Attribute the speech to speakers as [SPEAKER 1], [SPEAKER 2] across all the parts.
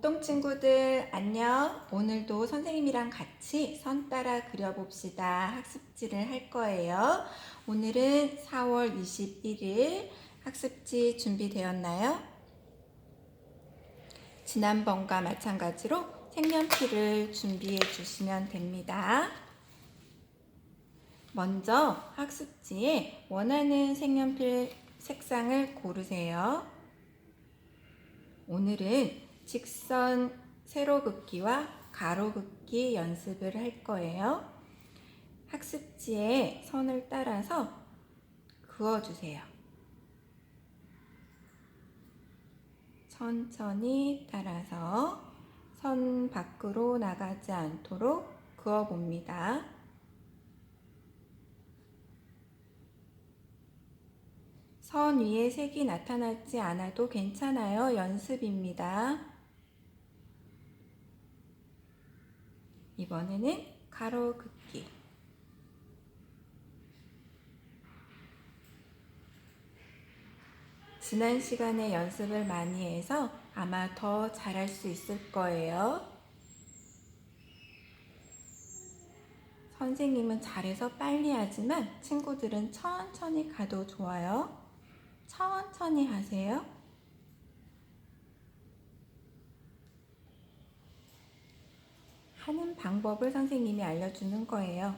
[SPEAKER 1] 옥동 친구들 안녕. 오늘도 선생님이랑 같이 선 따라 그려봅시다. 학습지를 할 거예요. 오늘은 4월 21일 학습지 준비되었나요? 지난번과 마찬가지로 색연필을 준비해 주시면 됩니다. 먼저 학습지에 원하는 색연필 색상을 고르세요. 오늘은 직선 세로 긋기와 가로 긋기 연습을 할 거예요. 학습지에 선을 따라서 그어주세요. 천천히 따라서 선 밖으로 나가지 않도록 그어봅니다. 선 위에 색이 나타나지 않아도 괜찮아요. 연습입니다. 이번에는 가로 긋기. 지난 시간에 연습을 많이 해서 아마 더 잘할 수 있을 거예요. 선생님은 잘해서 빨리 하지만 친구들은 천천히 가도 좋아요. 천천히 하세요. 하는 방법을 선생님이 알려주는 거예요.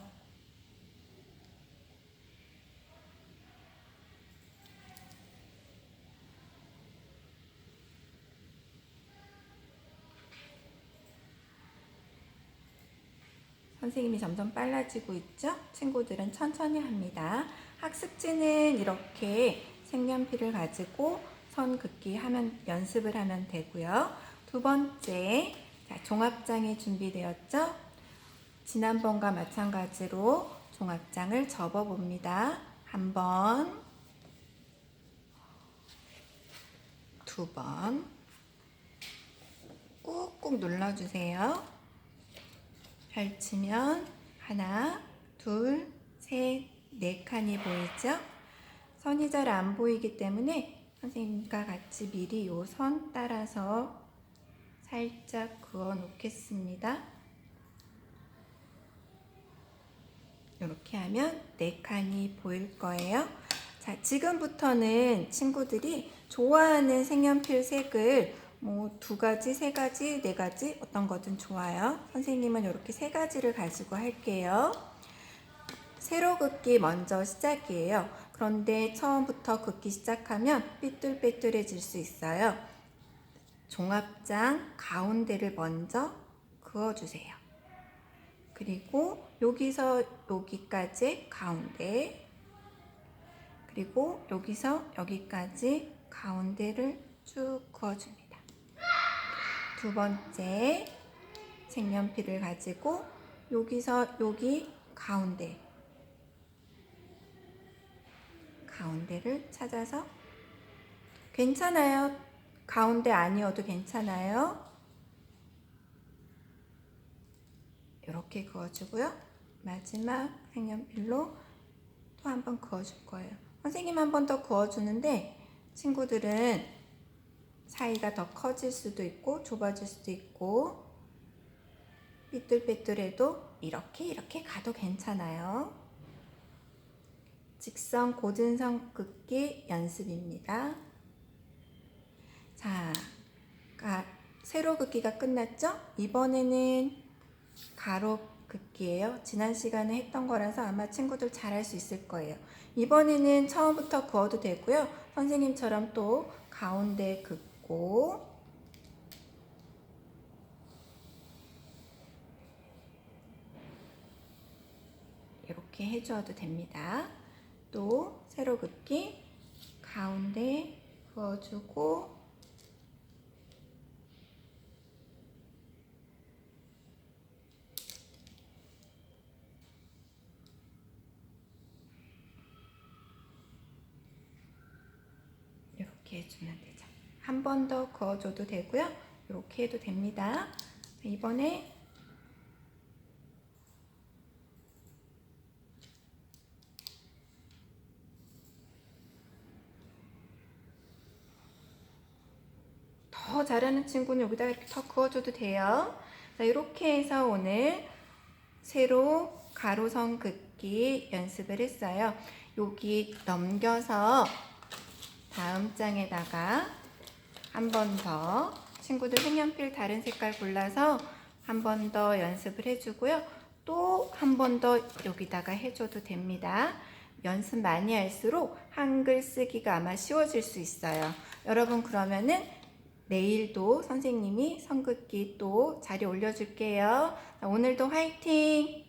[SPEAKER 1] 선생님이 점점 빨라지고 있죠? 친구들은 천천히 합니다. 학습지는 이렇게 색연필을 가지고 선 긋기 하면 연습을 하면 되고요. 두 번째, 자, 종합장이 준비되었죠? 지난번과 마찬가지로 종합장을 접어 봅니다. 한 번, 두 번, 꾹꾹 눌러주세요. 펼치면 하나, 둘, 셋, 네 칸이 보이죠? 선이 잘 안 보이기 때문에 선생님과 같이 미리 요 선 따라서 살짝 그어 놓겠습니다. 이렇게 하면 네 칸이 보일 거예요. 자, 지금부터는 친구들이 좋아하는 색연필 색을 뭐 두 가지, 세 가지, 네 가지 어떤 거든 좋아요. 선생님은 이렇게 세 가지를 가지고 할게요. 세로 긋기 먼저 시작이에요. 그런데 처음부터 긋기 시작하면 삐뚤빼뚤해질 수 있어요. 종합장 가운데를 먼저 그어주세요. 그리고 여기서 여기까지 가운데 그리고 여기서 여기까지 가운데를 쭉 그어줍니다. 두 번째 색연필을 가지고 여기서 여기 가운데 가운데를 찾아서 괜찮아요. 가운데 아니어도 괜찮아요. 이렇게 그어주고요. 마지막 색연필로 또 한 번 그어줄 거예요. 선생님 한 번 더 그어주는데 친구들은 사이가 더 커질 수도 있고 좁아질 수도 있고 삐뚤빼뚤해도 이렇게 이렇게 가도 괜찮아요. 직선 고진선 긋기 연습입니다. 자, 가, 세로 긋기가 끝났죠? 이번에는 가로 긋기예요. 지난 시간에 했던 거라서 아마 친구들 잘 할 수 있을 거예요. 이번에는 처음부터 그어도 되고요. 선생님처럼 또 가운데 긋고 이렇게 해주어도 됩니다. 또 세로 긋기 가운데 그어주고 이렇게 해주면 되죠. 한 번 더 그어줘도 되고요. 이렇게 해도 됩니다. 이번에 더더 잘하는 친구는 여기다가 이렇게 더 그어줘도 돼요. 자, 이렇게 해서 오늘 세로 가로선 긋기 연습을 했어요. 여기 넘겨서 다음 장에다가 한 번 더 친구들 색연필 다른 색깔 골라서 한 번 더 연습을 해주고요. 또 한 번 더 여기다가 해줘도 됩니다. 연습 많이 할수록 한글 쓰기가 아마 쉬워질 수 있어요. 여러분 그러면은 내일도 선생님이 선긋기 또 자리 올려줄게요. 자, 오늘도 화이팅!